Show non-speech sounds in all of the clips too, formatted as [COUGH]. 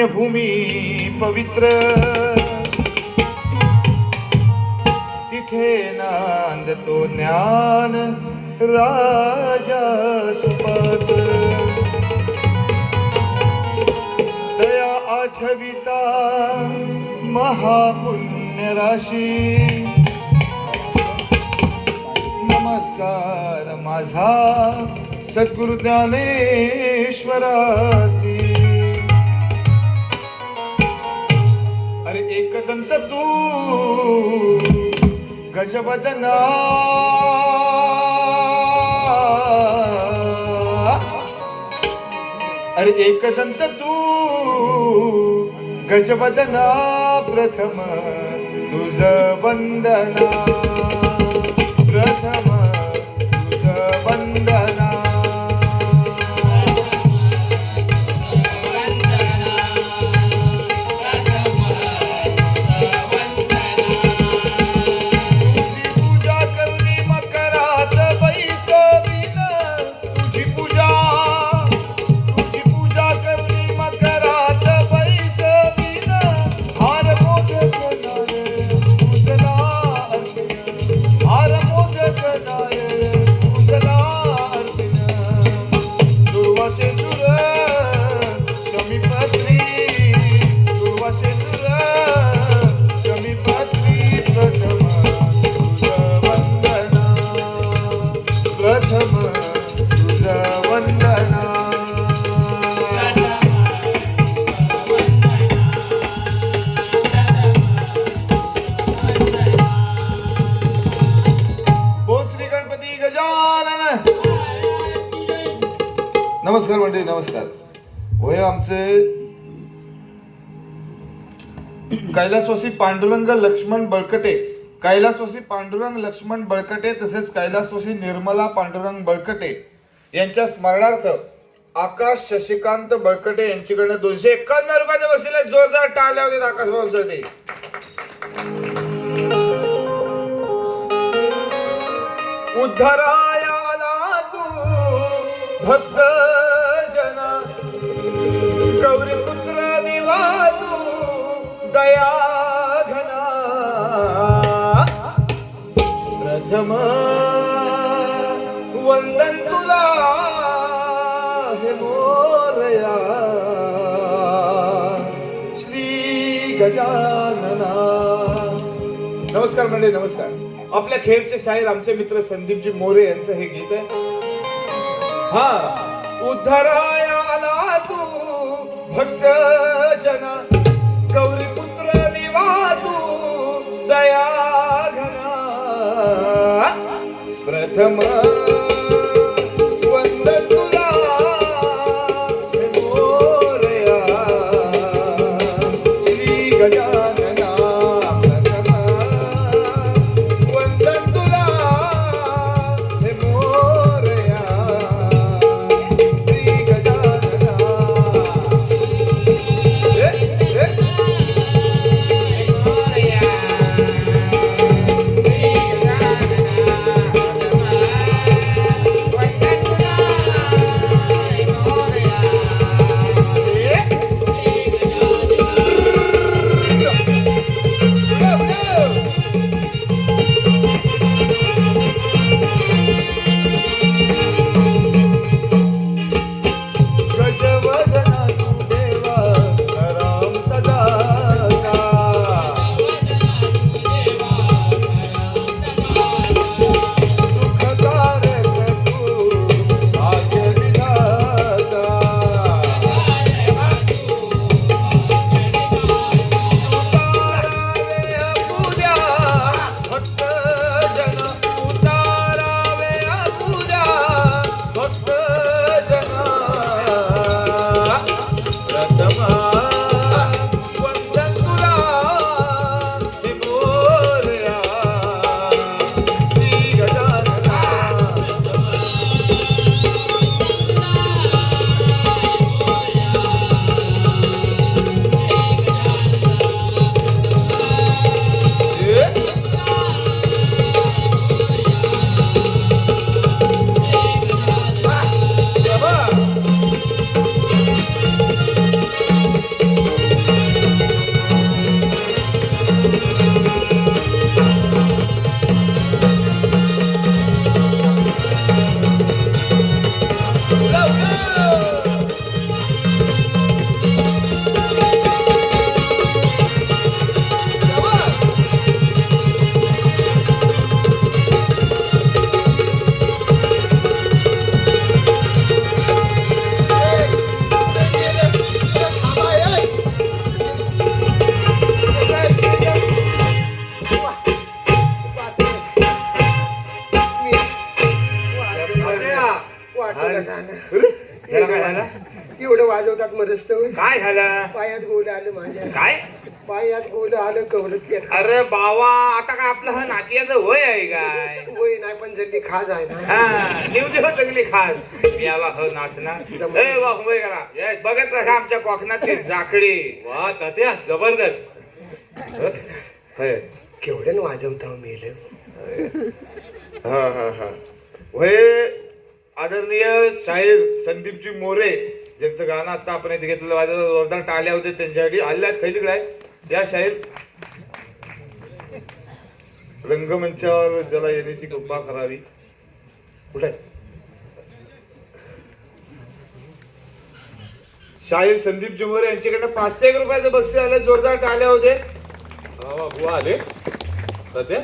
पुण्यभूमी पवित्र. तिथे नांदतो ज्ञान राजा सुपात. दया आठविता महापुण्य राशी. नमस्कार माझा सद्गुरु ज्ञानेश्वरास अरे एकदंत तू गजवदना. अरे एकदंत तू गजवदना प्रथम तुझ वंदना. पांडुरंग लक्ष्मण बळकटे. कैलासवासी पांडुरंग लक्ष्मण बळकटे तसेच कैलासवासी निर्मला पांडुरंग बळकटे यांच्या स्मरणार्थ आकाश शशिकांत बळकटे यांच्याकडनं दोनशे एकावन्न रुपयाचे वसिले जोरदार टाळल्या होते आकाशभाऊसाठी उद्धरायाला तू भक्त जना. गौरीपुत्र दिवा तू दया. प्रथम वंदन तुला हे मोरया. श्री गजानना. नमस्कार मंडळी नमस्कार. आपल्या खेळचे शाहीर आमचे मित्र संदीपजी मोरे यांचं हे गीत आहे. हा उद्धराया आला तू भक्त जना गौरी पुत्र दिवा तू दया प्रथम अरे बाबा आता काय आपलं हा नाचियाचं वय आहे काय? वय नाही पण जल्ली खाज आहे ना. हा देव सगळी खास मी आला हो नाचना. ए वा मुंबई करा. बघत राहा आमच्या कोकणातली जाकडी वा तात्या जबरदस्त. होय. केवढ्यानं वाजवता मेलं. हा हा हा. वय आदरणीय शाहीर संदीपजी मोरे ज्यांचं गाणं आता आपण इथे घेतलेलं वाजवलं जोरदार टाळ्या होते त्यांच्यासाठी. आल्या खैलीकडे आहे या शाहीर रंगमंचावर ज्याला येण्याची कृपा करावी. कुठे? शाहीर संदीपजी मोरे यांच्याकडनं पाचशे एक रुपयाचं बक्षीस आलं जोरदार टाळ्या होते. बुवा आले. सध्या?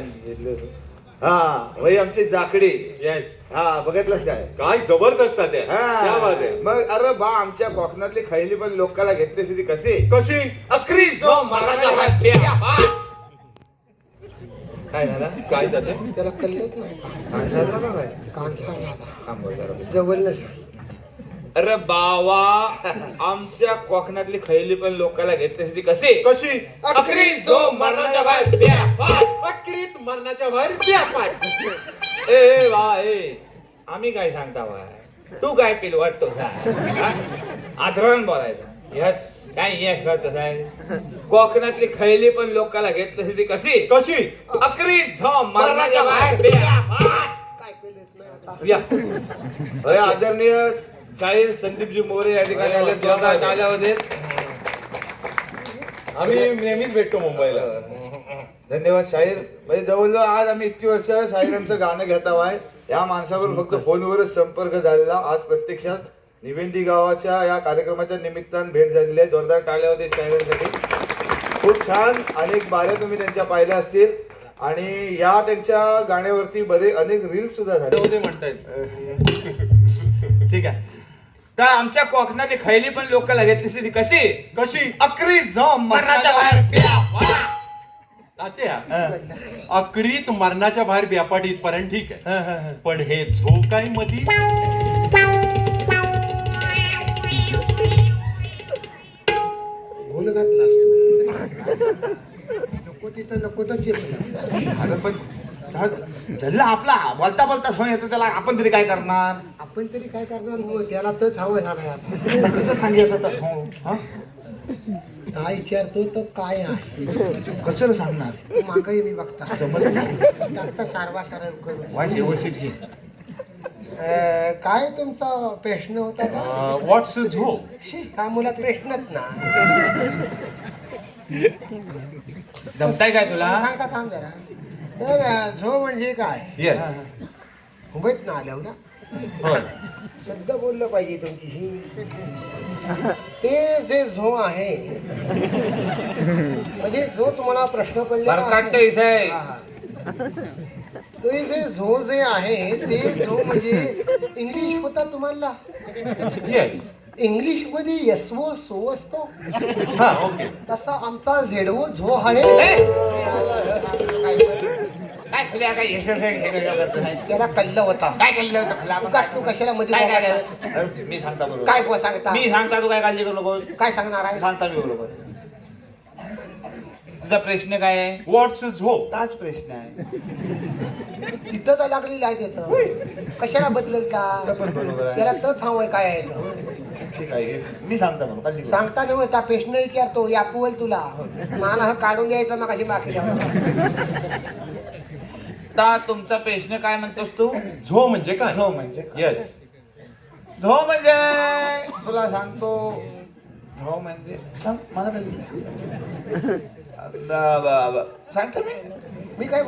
हा वय आमची जाकडी. येस हा बघितलंस काय? काय जबरदस्त सध्या. हा. क्या बात आहे. मग अरे बा आमच्या कोकणातली खैली पण लोकाला घेतली ती कशी? कशी? अकरी जो बाहेर. काय झालं? काय जाते त्याला कल्लत नाही. काय झालं? ना काय? कान सांगा थांब बोल जरा. जवळ नसा अरे बावा आमच्या कोकणातली खैली पण लोकाला घेतली ती कशी? कशी? अकरी जो मरणाच्या बाहेर. अक्रीत मरणाच्या बाहेर व्यापार ए ए, वा ए. आम्ही काय सांगता वा तू काय पिल वाटतो आधरण बोलायचं. यस काय आहे? कोकणातली खैली पण लोकाला घेतली ती कशी? कशी? अकरी झो मरणाच्या बाहेर. प्या. काय कळत नाही आता? या होय, आदरणीय शाहीर संदीपजी मोरे या ठिकाणी आले. आम्ही नेहमीच भेटतो मुंबईला. धन्यवाद शाहीर. म्हणजे जवळजवळ आज आम्ही इतकी वर्ष शाहिरांचं गाणं घेत आहे या माणसावर फक्त फोनवरच संपर्क झालेला आज प्रत्यक्षात. निवेंदी गावाच्या या कार्यक्रमाच्या निमित्तानं भेट झालेली आहे. जोरदार टाळ्या होते शाहिरांसाठी खूप छान अनेक बाऱ्या तुम्ही त्यांच्या पाहिल्या असतील. आणि या त्यांच्या गाण्यावरती बरे अनेक रील्स सुद्धा झाले. होते म्हणतायत ठीक आहे. तर आमच्या कोकणातली खैली पण लोकांना घेतली ती कशी? कशी? अकरी झो मरणाच्या बाहेर. अक्रीत मरणाच्या बाहेर व्यापाट इथपर्यंत ठीक आहे. पण हे झो काय मधी गोल घातला असतो नको तिथं नको तर चिरला पण हा झालं आपला. बोलता बोलता सोय येतं त्याला. आपण तरी काय करणार? आपण तरी काय करणार? मग त्याला तच हवं आता कसं सांगायचं तर सो हा? काय विचारतो तर काय आहे? कसं सांगणार? मागही मी बघता. सारवा सारा व्यवस्थित घे. अं, काय तुमचा प्रश्न होता का? व्हॉट्स झो शी, हा मुलात प्रश्नच ना. जमताय काय तुला? सांगता थांब जरा. तर अं, झो म्हणजे काय? येस मुंबईत ना आल्यावर ना. होय. शब्द बोललं पाहिजे तुमच्याशी. ते जे झो आहे म्हणजे जो तुम्हाला प्रश्न पडला बरकाट. ते जे झो जे आहे ते झो म्हणजे इंग्लिश होता तुम्हाला? येस इंग्लिशमध्ये यसवो सो असतो. हा ओके. तसा आमचा झेडवो झो आहे. काय खुल्या काय यशस्वी त्याला कल्ल होता. काय केलं होतं? खुला आपण उगाच तू कशाला मध्ये काय काय बोलायला? केलं? अरे, मी सांगता बरोबर. काय सांगता? मी सांगता तू काय काळजी करू नको काय सांगणार आहे सांगता मी बरोबर. तुझा प्रश्न काय आहे? व्हॉट्स झो ताच प्रश्न आहे. तिथं तर लागलेलं आहे त्याचं. कशाला बदलत का पण बरोबर आहे. त्याला तच हवंय काय आहे तर. ठीक आहे. मी सांगता काळजी करू? सांगता नव्हे त्या प्रश्न विचारतो. यापुवल तुला. मला हा काढून द्यायचं मग अशी बाकी आता तुमचा प्रश्न काय म्हणतोस तू? झो म्हणजे काय? झो म्हणजे येस झो म्हणजे? तुला सांगतो. झो म्हणजे? सांग मला कधी सांगतो मी. मी काय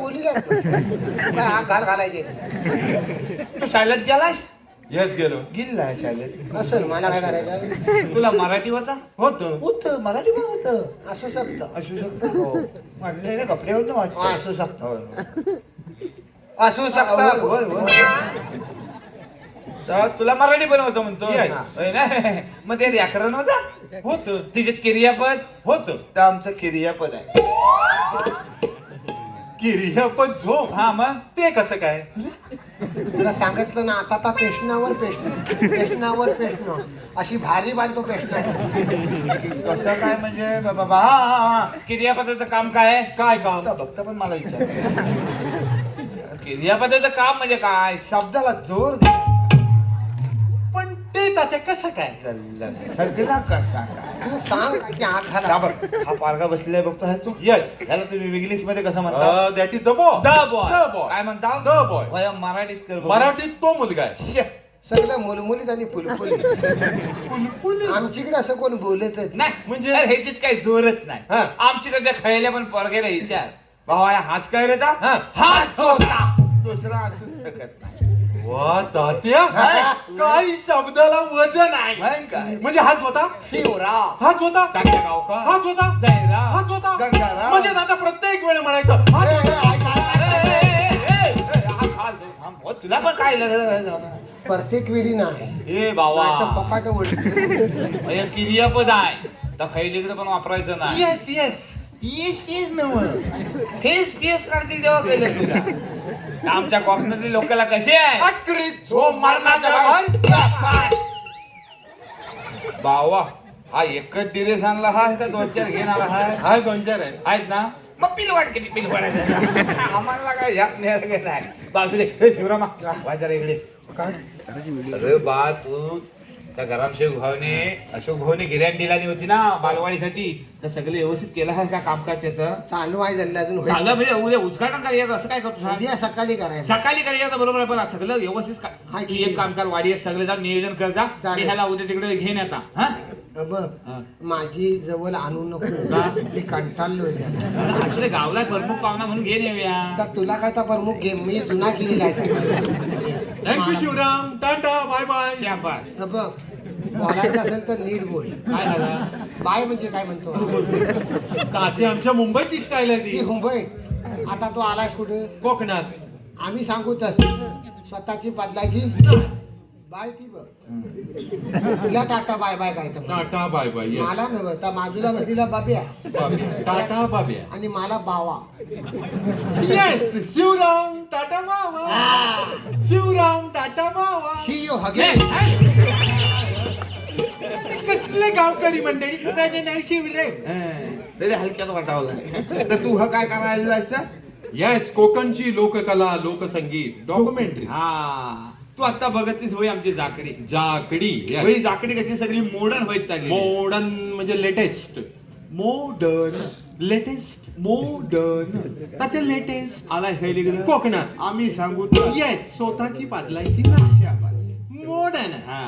काय हात घाल घालायचे. तू शाळेत गेलास? येस गेलो. गेला शाळेत. असं मला काय करायचं? तुला मराठी होता? होतं. होतं. मराठी पण होतं. असू शकतं. असू शकतं. हो. ना कपडे होते हा, असू शकतं. असू शकतं. होय, होय. तर तुला मराठी पण होतं म्हणतो. Yes. होय ना? मग ते व्याकरण होता? होतं. तिच्यात क्रियापद? होतं. तर आमचं क्रियापद आहे. क्रियापद झो हा मग? ते कसं काय? तुला सांगितलं ना आता आता पेशनावर पेशण पेशनावर पेशण अशी भारी बांधतो पेशना कसं काय म्हणजे? बा- बा- हा हा हा. क्रियापदाचं काम काय? आहे? काय काम? आता बघता पण मला विचार. क्रियापदाचं काम म्हणजे काय? शब्दाला जोर द्यायचा. ते तात्या कसं काय चाललं. सगळा कसा काय तू सांग की का बरं? हा पारगा बसलेला बघतो हा तू येस ह्याला तुम्ही इंग्लिशमध्ये कसं म्हणता that is the boy the boy. काय म्हणता द बॉय वय मराठीत कर बघू. मराठीत तो मुलगा आहे शे. सगळं मुलमुलीत आणि फुलफुली आमच्याकडे असं कोण बोलतच नाही म्हणजे? म्हणजे ह्याच्यात काही जोरच नाही हा. आमच्याकडच्या खयल्या पण पोरगेला विचार भावा हाच काय रे ता? हा. हाच होता दुसरा असूच शकत नाही वा तात्या. काही शब्दाला वजन आहे. काय? म्हणजे हात होता शिवराव हात होता टाकल्या गावका हात होता जयरा. हात होता गंगाराम. म्हणजे आता प्रत्येक वेळे म्हणायचं हात होता. हो, तुला पण काय प्रत्येक वेळी नाही. ए पकाट [LAUGHS] क्रियापद आहे. तर खैलीकडे पण वापरायचं नाही. Yes yes yes yes now. Face face करतील तेव्हा कळलं तुला. आमच्या कोकणातली लोकांना कसे आहे? हो बावा हा एकच डिरेस आणला हा का? दोन चार घेणार हा हाय? दोन चार आहे. आहेत ना? मग पिलवाड किती पिलवाड आम्हाला काय ह्यात नाही? बाजूले हे शिवरामा वाजरा इकडे. अरे बा तू त्या गरामशेख भावने अशोक भाऊने गिर्यान दिलानी होती ना बालवाडीसाठी तर सगळं व्यवस्थित केलं आहे का कामकाज त्याचं चालू आहे जल्ला अजून होईल. झालं म्हणजे उद्या उद्घाटन करायचं असं काय करतो सांग? उद्या सकाळी करायचं सकाळी करायचं बरोबर आहे पण सगळं व्यवस्थित का- हाय तू की. एक काम कर वाडी सगळे जाऊन नियोजन कर जा चालेल. ते ह्याला उद्या तिकडे घेऊन येता हा अ बघ हा. माझी जवळ आणू नको? मी कंटाळलोय त्याला असले गावला प्रमुख पाहुणा म्हणून घेऊन येऊया तर तुला काय तर प्रमुख गेम मी जुना केलेला आहे thank you Shivram tata bye bye शाबास बघ बोलायचं असेल तर नीट बोल. काय झालं बाय म्हणजे काय म्हणतो? आमच्या मुंबईची स्टाईल आहे ती. ती मुंबई. आता तू आलास कुठे? कोकणात. आम्ही सांगू तर. स्वतःची बदलायची. बाय ती बघ. तिला टाटा बाय बाय काय तर टाटा बाय बाय मला नव्ह तर बाजूला बसलेला बाब्या. टाटा बाब्या. आणि मला बावा. येस शिवराम टाटा बाबा शिवराम टाटा बाबा शी यो हगे कसले गावकरी मंडळी? माझे नाव शिवराम तरी हलक्यात वाटावं तर तू हा काय करायला असता येस कोकणची लोककला लोकसंगीत डॉक्युमेंटरी हा तू आता बघतीस होय आमची जाकडी होय ही जाकडी कशी सगळी मॉडर्न होत चालली मॉडर्न म्हणजे लेटेस्ट मॉडर्न लेटेस्ट मॉडर्न ते लेटेस्ट आला खैलीकडे कोकणात. आम्ही सांगू येस स्वतःची पादलायची ना मॉडर्न हा.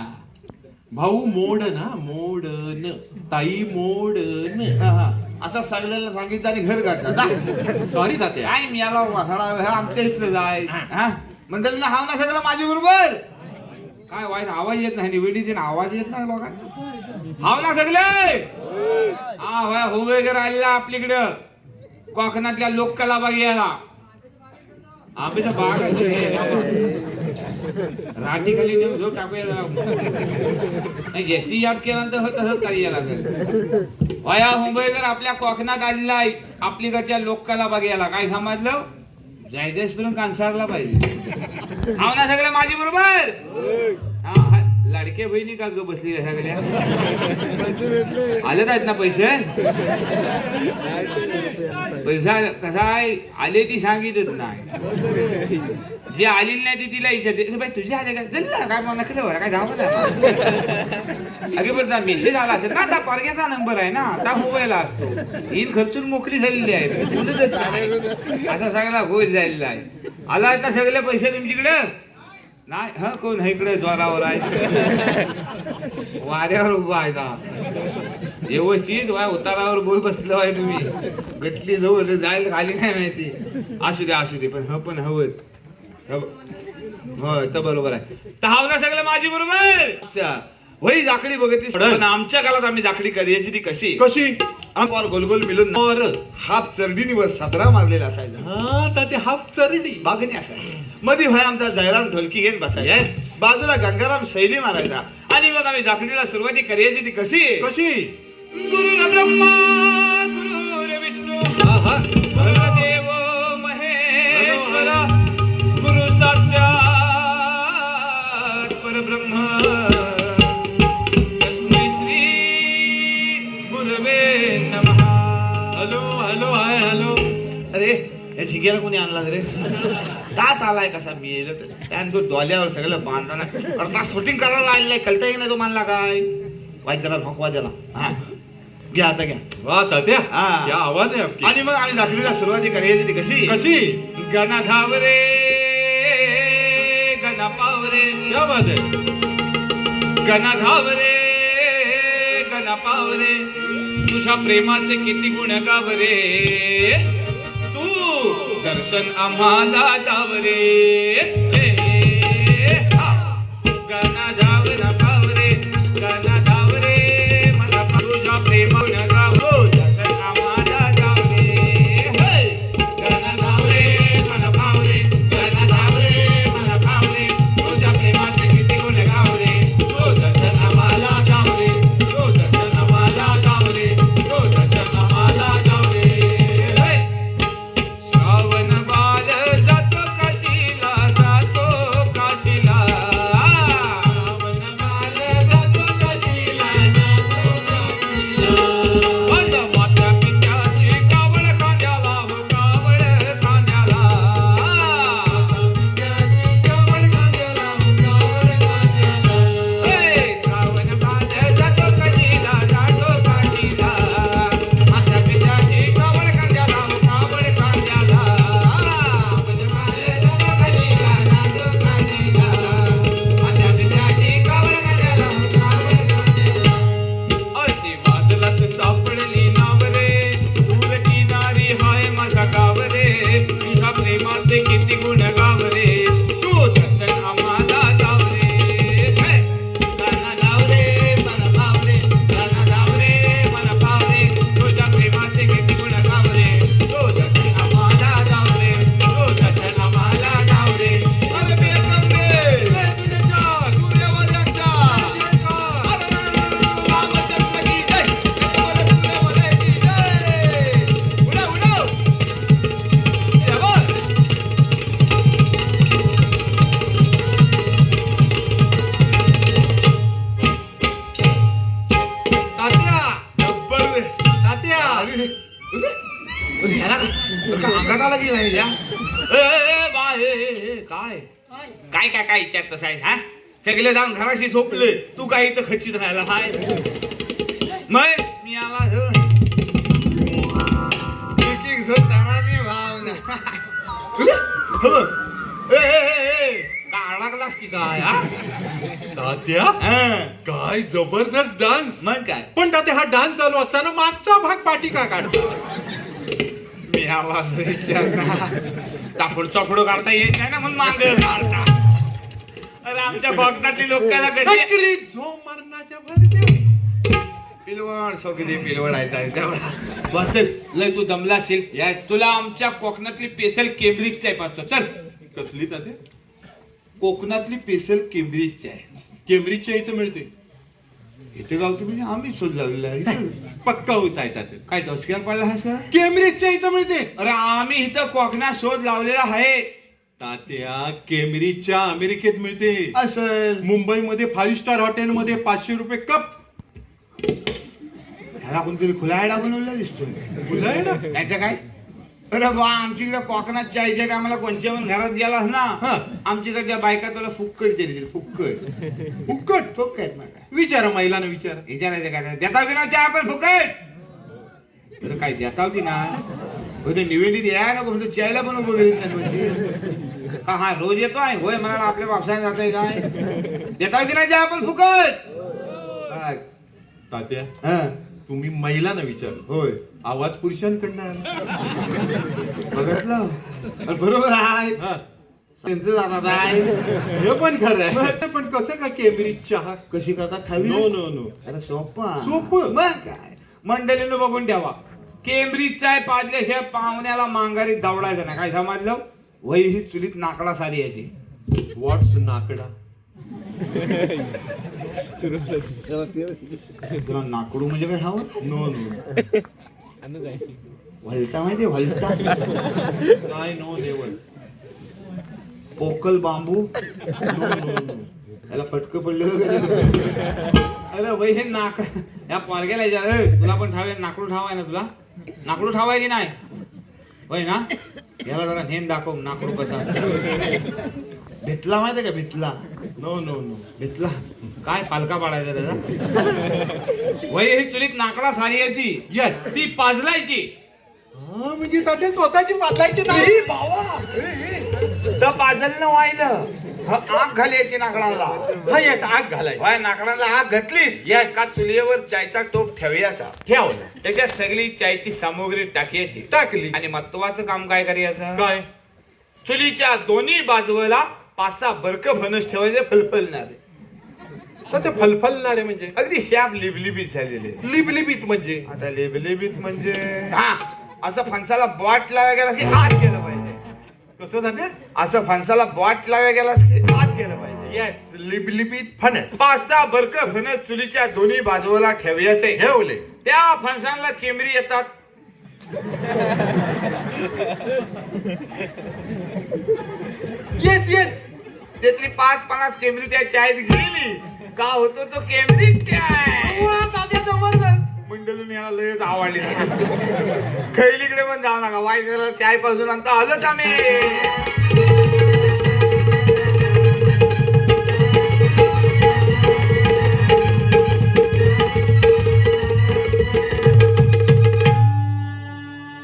भाऊ मोडन हा मोडन ताई मोडन हा, हा. असं सगळ्याला सांगितलं आणि घर जा. सॉरी तात्या. काय मी आला वासडा हा आमच्या इथलं जाय. हा. म्हणजे ना हाव ना सगळं माझी बरोबर. काय वाईट आवाज येत नाही निवेदीचे आवाज येत नाही लोकांना हाव ना सगळे. हा हो वगैरे आलेला आपलीकडं. कोकणातल्या लोककला बघायला. आम्ही तर बाग राठी नेऊन घेऊन टाकूया नाही एसटी याद केल्यानंतर तसंच काही याला वया मुंबईकर आपल्या कोकणात आलेला आहे. आपलीकडच्या लोककला बघायला. काय समजलं? जयदेश फिरून कांसारला पाहिजे. हा ना सगळं माझी बरोबर? हा, हा, लाडके बहिणी का ग बसली सगळ्या? आले आहेत ना पैसे? पैसा कसा आहे? आले ती सांगितच नाही. जे आलेली नाही ती तिला इच्छा बाई तुझे आले का? चल काय मला नकलं बरं काय धावलं अगे बरं मेसेज आला असेल ना आता पारग्याचा नंबर आहे ना आता मोबाईल असतो. इन खर्चून मोकळी झालेली आहे. तुझं. असा सगळा गोल झालेला आहे. आला आहेत ना सगळे पैसे तुमच्याकडं? नाही हा कोण इकडे द्वारावर आहे? वाऱ्यावर उभा आहे ना व्यवस्थित वाय उतारावर बोल बसलो आहे तुम्ही. गटली जवळ जायला खाली नाही माहिती. असू दे असू दे पण ह पण हवं. होय तर बरोबर आहे. तर हाव ना सगळं माझी बरोबर? होई जाकडी बघतीस. पण आमच्या काळात आम्ही जाकडी करायची ती कशी? कशी? आम्हाला गोलगोल मिळून और हाफ चरडीनीवर सदरा मारलेला असायचा. हा ताते हाफ चरडी. बागणी असायचा. मध्ये भाई आमचा जयराम ढोलकी घेऊन बसायचा. Yes. बाजूला गंगाराम शैली मारायचा. [LAUGHS] आणि मग आम्ही जाकडीला सुरुवाती करायची ती कशी? कशी? गुरु ब्रह्मा गुरु विष्णू. झिग्याला कोणी आणला रे ताच आलाय कसा? मी त्यानं तो डोल्यावर सगळं बांधताना अरे तास शूटिंग करायला आहे कळता नाही तो मानला काय? वाईट जरा भोकवा त्याला. हा. घ्या आता घ्या. वा तात्या हा. क्या आवाज आहे आपकी. आणि मग आम्ही दाखवलीला सुरुवाती करायची ती कशी? कशी? गणा धावरे गणा पावरे क्या बात आहे. गणा धावरे गणा पावरे तुझ्या प्रेमाचे किती गुण गावरे. दर्शन आम्हाला दावरे सगळे जाऊन घराशी झोपले. तू काय इथं खचित राहिला? हाय. मग मी आला. एक एक झोप भावना. [LAUGHS] काय अडकलास की काय? तात्या. काय जबरदस्त डान्स. मग काय? पण तात्या हा डान्स चालू असताना मागचा भाग पाठी का काढतो? मी आवाज विचारता [LAUGHS] तापड चपड काढता येत नाही ना म्हणून मांग काढता. अरे आमच्या कोकणातली लोकांना कशी झो मरणाच्या आहे ताई, तेवढा. बस चल. लय तू दमला असेल यास तुला आमच्या कोकणातली पेसल केम्ब्रिजची आहे पाहतो चल. कसली तात्या कोकणातली पेसल केम्ब्रिजची आहे केम्ब्रिजच्या इथं मिळते. इथे गावतो म्हणजे आम्ही शोध लावलेला आहे. पक्का होत आहे तात्या काय डोसक्यावर पडला हास का? केम्ब्रिजच्या इथं मिळते. अरे आम्ही इथं कोकणात शोध लावलेला आहे. तात्या केम्ब्रिजच्या अमेरिकेत मिळते. असं मुंबईमध्ये फाईव्ह स्टार हॉटेलमध्ये पाचशे रुपये कप ह्याला कोणतरी खुला आयडा बनवलेला दिसतोय. खुलं आहे ना नाही तर काय? अरे बा आमच्याकडे कोकणात चायच्या टायमाला कोणच्या पण घरात गेलास ना. आमच्याकडच्या बायका तुला फुक्कट देतील फुक्कट फुक्कट फुक्कट मग विचारा महिलांना विचारा. विचारायचं काय देता की ना चहा पण फुकट? तर काय देता की ना? होते निवेदित याय नको म्हणजे चायला पण उभं करीत नाही म्हणजे. हा हा रोज येतोय होय म्हणाला आपल्या व्यवसायात जातोय काय देता की नाही चहा पण फुकट? तात्या हा, तुम्ही महिलांना विचार. होय. आवाज पुरुषांकडनं आला. बघितलं? अरे बरोबर आहे. हा, त्यांचं जाणार आहे. हे पण खरं आहे. पण कसं का केम्ब्रिज चहा? कशी करतात? ठावी नो नो नो अरे सोपा. सोपं. मग काय? मंडळीनं बघून ठेवा. केम्ब्रिजचा आहे पाजल्याशिवाय पाहुण्याला मांगारीत दवडायचं ना काय समजलं? वही ही चुलीत नाकडा सारी याची. व्हॉट्स नाकडा. तुला नाकडू म्हणजे काय ठाव नो नो व्हलता माहिती व्हलता काय नो नेवर पोकल बांबू? त्याला फटकं पडलं अरे बाई हे नाक या "ए, तुला पण ठावे नाकडू ठाव आहे ना तुला? नाकडू ठाव आहे की नाही? होय ना? याला जरा नेन दाखव नाकडू कसा असतं. भितला माहितीये का? भितला. नो नो नो भितला. काय पालका पाडायचा त्याचा? वय ही चुलीत नाकडा सारियाची. येस ती पाजलायची. हा, म्हणजे स्वतःची पातळायची नाही. तर पाजलनं व्हायलं आग घालायची नाकडाला हा आग घालाय वाय नाकडाला आग घातलीस. या का चुलीवर चायचा टोप ठेवायचा. ठेवलं त्याच्यात सगळी चायची सामुग्री टाकायची. टाकली. आणि महत्वाचं काम काय करायचं? काय? चुलीच्या दोन्ही बाजूला पाच सहा बरक फणस ठेवायचे फलफलणारे. ते फलफलणारे म्हणजे? अगदी शाप लिबलिबीत झालेले. लिबलिबीत म्हणजे? आता लिबलिबीत म्हणजे हा. असं फणसाला बॉट लावायला गेला की आत गेलं. कसं झालं? असं फणसाला बॉट लावायला गेला की? आत गेलं पाहिजे. येस लिबलिबीत फणस. पाच सहा बरक फणस चुलीच्या दोन्ही बाजूला ठेवायचे ठेवले. त्या फणसांना केमरी येतात. येस येस त्यातली पाच पन्नास केमरी त्या चायत गेली. का होतो तो केमरी चाय? मंडळून याला लयच आवडली खैलीकडे पण जाऊ नका. वाईट चायपासून आणता. आलोच आम्ही.